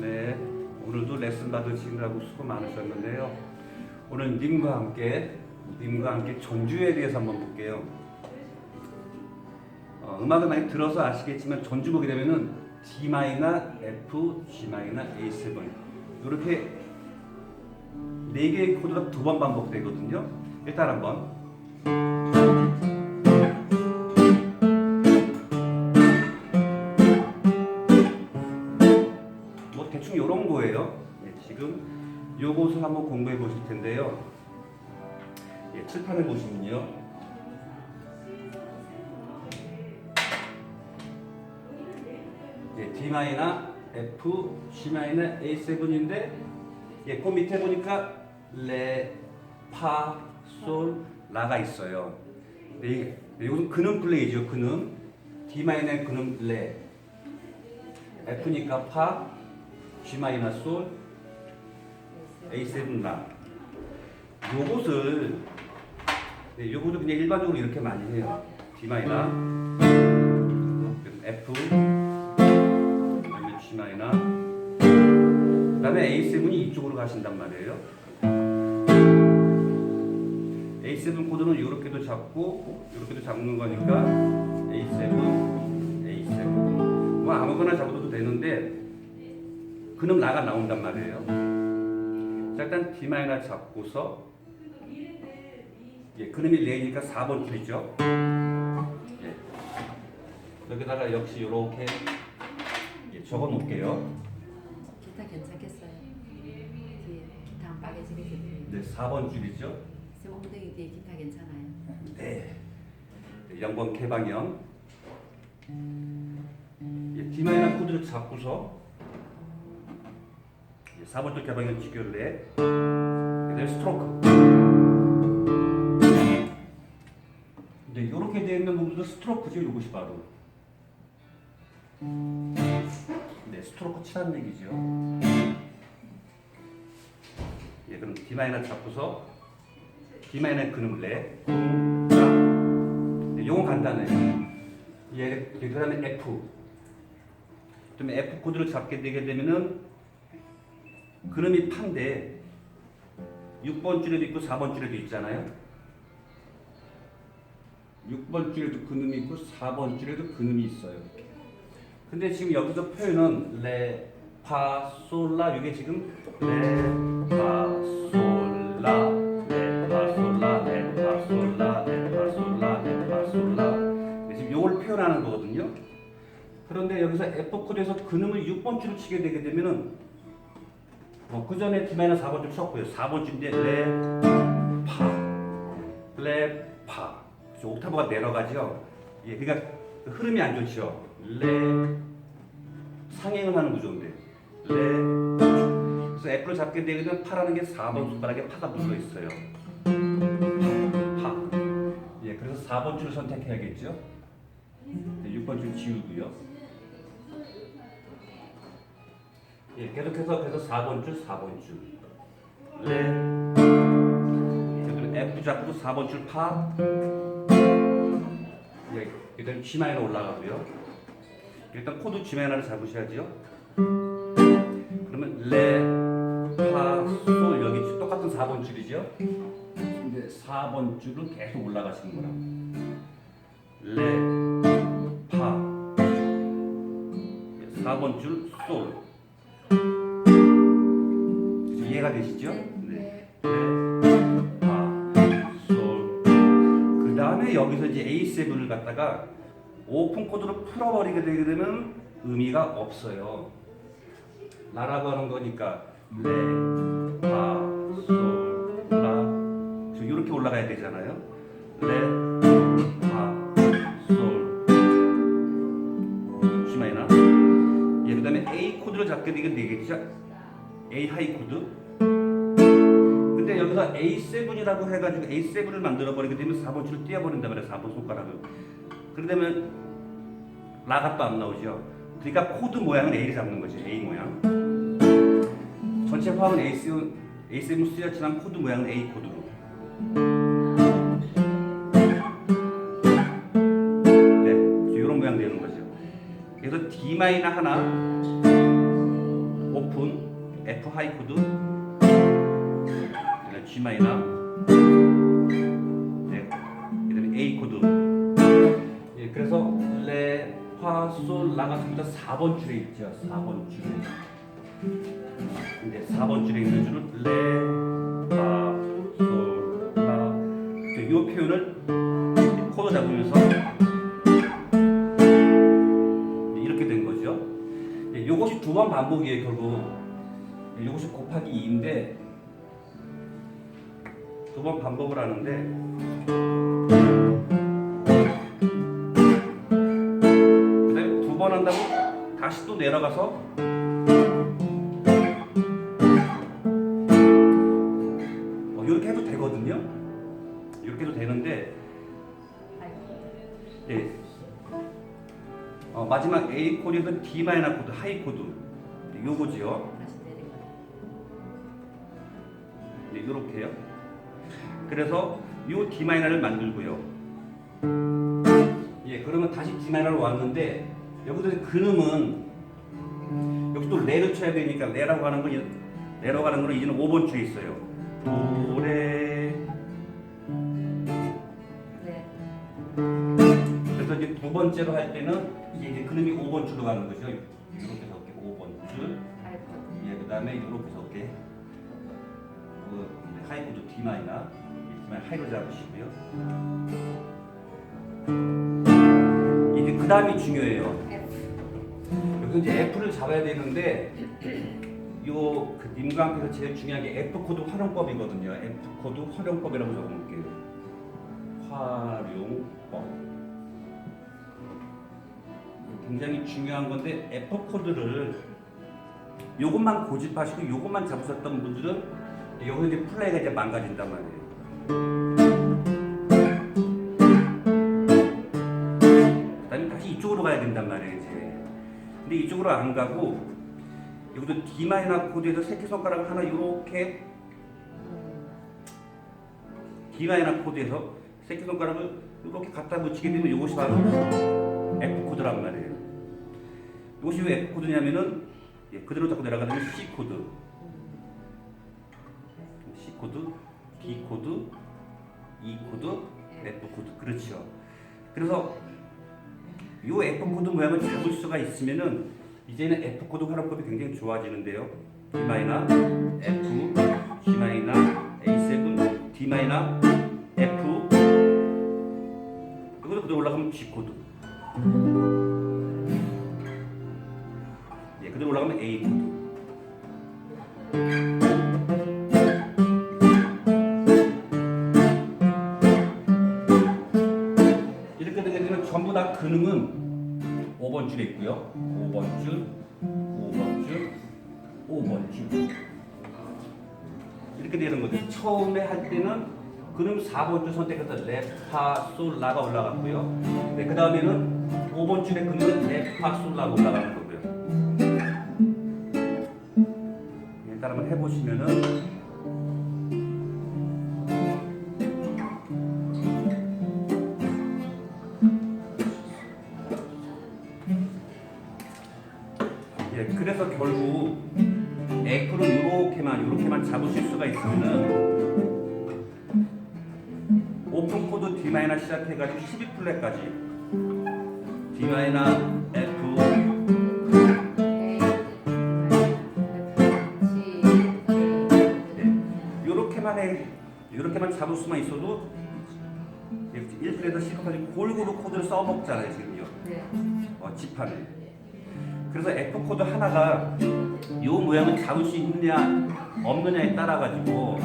네, 오늘도 레슨 받으시느라고 수고 많으셨는데요. 오늘 님과 함께 님과 함께 전주에 대해서 한번 볼게요. 어, 음악을 많이 들어서 아시겠지만 전주 보게 되면은 D 마이너, F, G 마이너, A7 이렇게 네 개의 코드가 두 번 반복되거든요. 일단 한번 요것을 한번 공부해 보실 텐데요. 예, 칠판을 보시면요. 예, D 마이너, F, G 마이너, A7인데 예, 그 밑에 보니까 레, 파, 솔, 라가 있어요. 네, 이것은 근음 플레이죠. 근음. D 마이너의 근음 레. F니까 파, G 마이너 솔, A7 라. 요것을 네, 요것도 그냥 일반적으로 이렇게 많이 해요. D 마이너, F, 그다음에 G 마이너, 그 다음에 A7이 이쪽으로 가신단 말이에요. A7 코드는 이렇게도 잡고 이렇게도 잡는 거니까 A7, A7. 뭐 아무거나 잡아도 되는데 그놈 나가 나온단 말이에요. 자, 일단 D 마이너 잡고서 예, 그놈이 레니까 4번 줄이죠. 예. 여기다가 역시 이렇게 예, 적어 놓을게요. 기타 괜찮겠어요? 뒤에 기타 안 빠개지게 네, 4번 줄이죠. 쌤 엉덩이 뒤에 기타 괜찮아요? 네. 네, 0번 개방형. 예, D 마이너 코드를 잡고서 예, 4번 줄 개방형 직결을 해. 그다음에 스트로크. 근데 이렇게 되어 있는 부분도 스트로크죠. 이것이 바로. 네, 스트로크 치라는 얘기죠. 예, 그럼 D 마이너 잡고서 D 마이너 근음을 내. 네, 요건 간단해요. 얘 그다음에 F. 그다음에 F 코드를 잡게 되게 되면은 그놈이 판데 6번 줄에도 있고 4번 줄에도 있잖아요. 6번 줄에도 그놈이 있고 4번 줄에도 그놈이 있어요. 근데 지금 여기서 표현은 레, 파, 솔, 라. 이게 지금 레, 파, 솔, 라, 레, 파, 솔, 라, 레, 파, 솔, 라, 레, 파, 솔, 라, 레, 파, 솔, 라. 네, 지금 요걸 표현하는 거거든요. 그런데 여기서 F 코드에서 근음을 6번 줄을 치게 되게 되면은 어, 그 전에 D 마이너 4번 줄 쳤고요. 4번 줄인데 레, 파, 레, 파. 그래서 옥타브가 내려가죠. 예, 그러니까 그 흐름이 안 좋죠. 레, 상행을 하는 구조인데 레. 그래서 F를 잡게 되면 파라는 게 4번 손가락에 파가 묻어 있어요. 파. 예, 그래서 4번 줄을 선택해야겠죠. 네, 6번 줄 지우고요. 예, 계속해서 그래서 4번 줄, 4번 줄. 레. 그리고 F 잡고 4번 줄 파. 예, 일단 G 마이너 올라가고요. 일단 코드 G 마이너를 잡으셔야죠. 그러면 레, 파, 솔 여기 똑같은 4번 줄이죠. 근데 4번 줄은 계속 올라가시는 거라. 레, 파, 4번 줄 솔. 이해가 되시죠? 네. 레, 파, 솔. 그 다음에 여기서 이제 A7을 갖다가 오픈 코드로 풀어버리게 되게 되면 의미가 없어요. 라라고 하는 거니까 레, A7이라고 해가지고 A7을 만들어 버리게 되면 4번 줄을 띄어버린다 말이에요. 4번 손가락을. 그러면 라가 또 안 나오죠. 그러니까 코드 모양은 A를 잡는 거지. A 모양. 전체 화음은 A7, A7 쓰였지만 코드 모양은 A 코드로. 네, 이런 모양 되는 거죠. 그래서 D 마이너 하나 오픈 F 하이 코드 그다음에 G 마이너 네, 그다음에 A 코드 예, 그래서 레, 파, 솔, 라가 전부 다 4번 줄에 있죠 4번 줄에 근데 4번 줄에 있는 줄은 레, 파, 솔, 라. 이 표현을 코드 잡으면서 이렇게 된 거죠. 예, 이것이 두 번 반복이에요 결국. 예, 이것이 곱하기 2인데 두 번 반복을 하는데 두 번 한다고 다시 또 내려가서 어, 이렇게 해도 되거든요. 이렇게 해도 되는데 예. 어, 마지막 A 코드에서 D 마이너 코드, 하이 코드 네, 요거지요. 네, 요렇게요. 그래서 요 D 마이너를 만들고요. 예, 그러면 다시 D 마이너로 왔는데 여기서 근음은 여기 또 레를 쳐야 되니까 레라고 하는 건 이- 레라고 하는 거는 이제는 5번 줄에 있어요. 도레 네. 그래서 이제 두 번째로 할 때는 이게 이제 그림이 5번 줄로 가는 거죠. 이렇게 적게 5번 줄. 예, 그다음에 이렇게 이제 하이 코드 D 마이너, D 마이너 하이로 잡으시고요. 이제 그 다음이 중요해요. F. 여기서 이제 F를 잡아야 되는데 요 그 님과함께서 제일 중요한 게 F 코드 활용법이거든요. F 코드 활용법이라고 적어놓을게요. 활용법. 굉장히 중요한 건데 F 코드를 요것만 고집하시고 요것만 잡으셨던 분들은 여기 이제 플레이가 이제 망가진단 말이에요. 그다음에 다시 이쪽으로 가야 된단 말이에요 이제. 근데 이쪽으로 안 가고 여기도 D 마이너 코드에서 새끼 손가락 하나 이렇게 D 마이너 코드에서 새끼 손가락을 이렇게 갖다 붙이게 되면 이것이 바로 F 코드란 말이에요. 이것이 왜 F 코드냐면은 예, 그대로 자꾸 내려가면 C 코드, 코드, B 코드, E 코드, F 코드 그렇죠. 그래서 이 F 코드 모양을 잡을 수가 있으면은 이제는 F 코드 활용법이 굉장히 좋아지는데요. D 마이너, F, G 마이너, A7, D 마이너, F. 여기서 그대로 올라가면 G 코드. 예, 그대로 올라가면 A 코드. 줄에 있고요. 5번 줄, 5번 줄, 5번 줄. 이렇게 되는 거죠. 처음에 할 때는 근음 4번 줄 선택해서 레, 파, 솔, 라가 올라갔고요. 네, 그 다음에는 5번 줄에 근음은 레, 파, 솔, 라가 올라가는 거고요. 일단 한번 해보시면은 예, 그래서 결국 F를 이렇게만 이렇게만 잡으실 수가 있으면은 오픈 코드 D 마이너 시작해가지고 12 플랫까지 D 마이너 F 예, 이렇게만 해 이렇게만 잡을 수만 있어도 1플랫에서 10까지 골고루 코드를 써먹잖아요 지금요. 네. 어, 지판에. 그래서 F 코드 하나가 이 모양을 잡을 수 있느냐 없느냐에 따라 가지고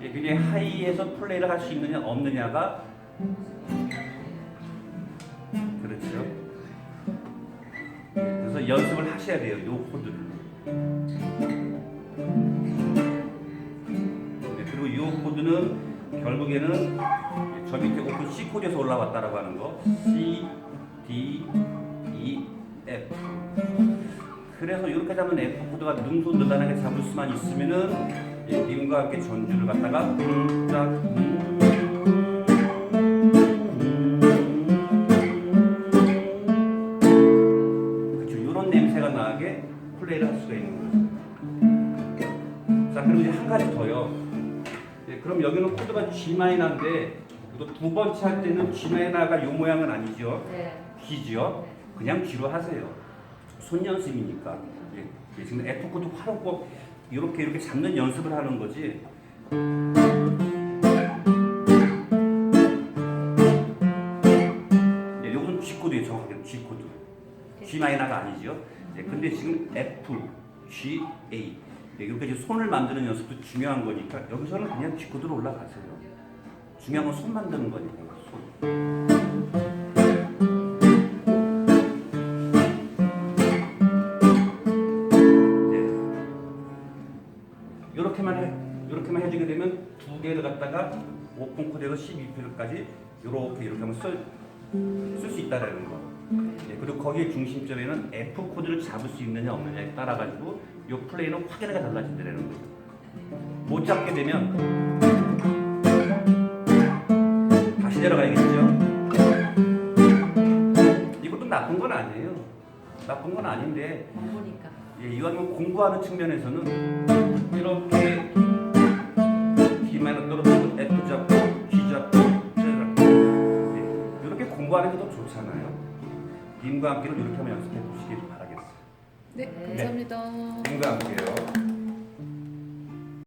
예, 굉장히 하이에서 플레이를 할 수 있느냐 없느냐가 그렇죠. 예, 그래서 연습을 하셔야 돼요. 이 코드를. 네, 그리고 이 코드는 결국에는 저 밑에 오픈 C 코드에서 올라왔다라고 하는 거 C, D, 2F 그래서 이렇게 잡은 F 코드가 능소는단하게 잡을 수만 있으면은 예, 림과 함께 전주를 갖다가 음, 그럼 여기는 코드가 G마이너인데 두 번째 할 때는 G마이너가 이 모양은 아니죠. 네. G죠. 네. 그냥 G로 하세요. 손 연습이니까. 예, 예, 지금 F 코드 화로 이렇게 이렇게 잡는 연습을 하는 거지. 예, 요건 G 코드예요. 정확하게 G 코드. G 마이너가 아니죠. 예, 근데 지금 F, G, A 예, 이렇게 손을 만드는 연습도 중요한 거니까 여기서는 그냥 G 코드로 올라가세요. 중요한 건 손 만드는 거니까 손. 두 개를 갖다가 오픈 코드에서 12필까지 이렇게 이렇게 하면 쓸수 있다라는 거. 네, 그리고 거기에 중심점에는 F 코드를 잡을 수 있느냐 없느냐에 따라 가지고 이 플레이는 확연하게 달라진다는 거죠. 못 잡게 되면 다시 내려가야겠죠. 이것도 나쁜 건 아니에요. 나쁜 건 아닌데. 예, 이왕이면 공부하는 측면에서는 이렇게 D만을 떨어뜨리고 F 잡고 G 잡고 C 잡고 예, 이렇게 공부하는 게 더 좋잖아요. 님과 함께는 이렇게 한번 연습해 보시길 바라겠습니다. 네, 감사합니다. 님과 함께요.